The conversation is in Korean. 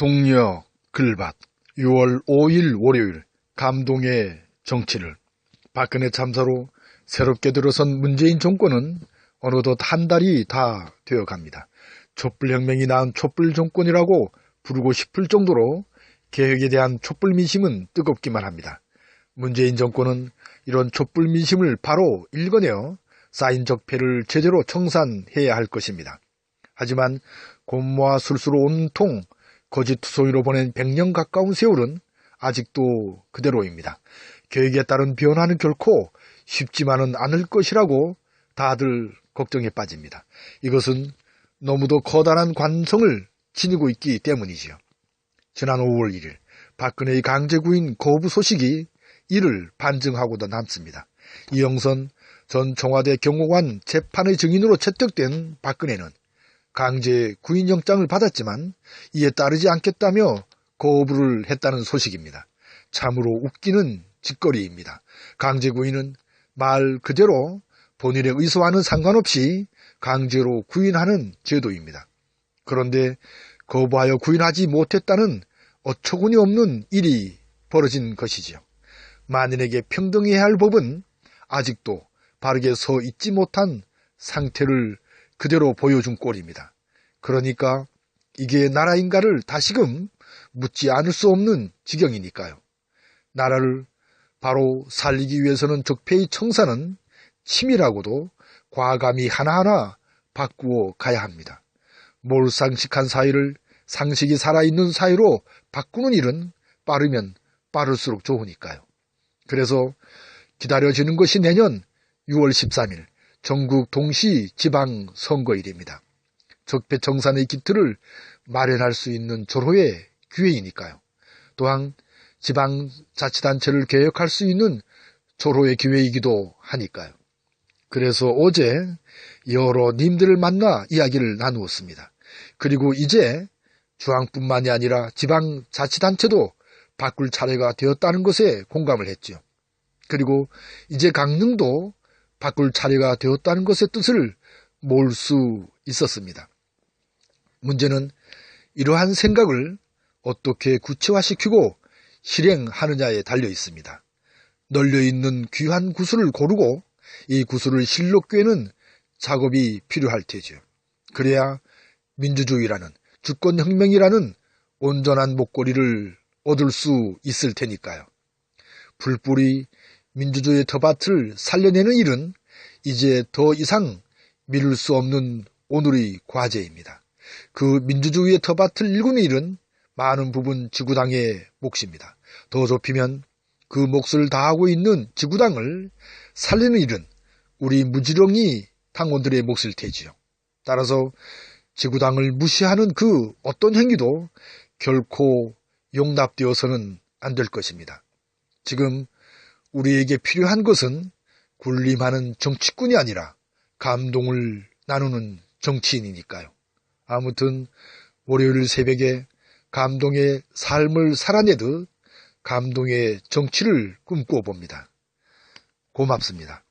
동력 글밭 6월 5일 월요일 감동의 정치를 박근혜 참사로 새롭게 들어선 문재인 정권은 어느덧 한 달이 다 되어 갑니다. 촛불혁명이 낳은 촛불 정권이라고 부르고 싶을 정도로 개혁에 대한 촛불 민심은 뜨겁기만 합니다. 문재인 정권은 이런 촛불 민심을 바로 읽어내어 쌓인 적폐를 제대로 청산해야 할 것입니다. 하지만 곰모와 술수로 온통 거짓투성이로 보낸 100년 가까운 세월은 아직도 그대로입니다. 계획에 따른 변화는 결코 쉽지만은 않을 것이라고 다들 걱정에 빠집니다. 이것은 너무도 커다란 관성을 지니고 있기 때문이지요. 지난 5월 1일 박근혜의 강제구인 거부 소식이 이를 반증하고도 남습니다. 이영선 전 청와대 경호관 재판의 증인으로 채택된 박근혜는 강제 구인영장을 받았지만 이에 따르지 않겠다며 거부를 했다는 소식입니다. 참으로 웃기는 짓거리입니다. 강제 구인은 말 그대로 본인의 의사와는 상관없이 강제로 구인하는 제도입니다. 그런데 거부하여 구인하지 못했다는 어처구니 없는 일이 벌어진 것이지요. 만인에게 평등해야 할 법은 아직도 바르게 서 있지 못한 상태를 그대로 보여준 꼴입니다. 그러니까 이게 나라인가를 다시금 묻지 않을 수 없는 지경이니까요. 나라를 바로 살리기 위해서는 적폐의 청사는 치밀하고도 과감히 하나하나 바꾸어 가야 합니다. 몰상식한 사회를 상식이 살아있는 사회로 바꾸는 일은 빠르면 빠를수록 좋으니까요. 그래서 기다려지는 것이 내년 6월 13일 전국 동시 지방 선거일입니다. 적폐 청산의 기틀을 마련할 수 있는 절호의 기회이니까요. 또한 지방자치단체를 개혁할 수 있는 절호의 기회이기도 하니까요. 그래서 어제 여러 님들을 만나 이야기를 나누었습니다. 그리고 이제 중앙뿐만이 아니라 지방자치단체도 바꿀 차례가 되었다는 것에 공감을 했죠. 그리고 이제 강릉도 바꿀 차례가 되었다는 것의 뜻을 모을 수 있었습니다. 문제는 이러한 생각을 어떻게 구체화시키고 실행하느냐에 달려 있습니다. 널려 있는 귀한 구슬을 고르고 이 구슬을 실로 꿰는 작업이 필요할 테죠. 그래야 민주주의라는 주권혁명이라는 온전한 목걸이를 얻을 수 있을 테니까요. 불뿌리 민주주의의 텃밭을 살려내는 일은 이제 더 이상 미룰 수 없는 오늘의 과제입니다. 그 민주주의의 텃밭을 일구는 일은 많은 부분 지구당의 몫입니다. 더 좁히면 그 몫을 다하고 있는 지구당을 살리는 일은 우리 무지렁이 당원들의 몫일 테지요. 따라서 지구당을 무시하는 그 어떤 행위도 결코 용납되어서는 안 될 것입니다. 지금 우리에게 필요한 것은 군림하는 정치꾼이 아니라 감동을 나누는 정치인이니까요. 아무튼 월요일 새벽에 감동의 삶을 살아내듯 감동의 정치를 꿈꿔봅니다. 고맙습니다.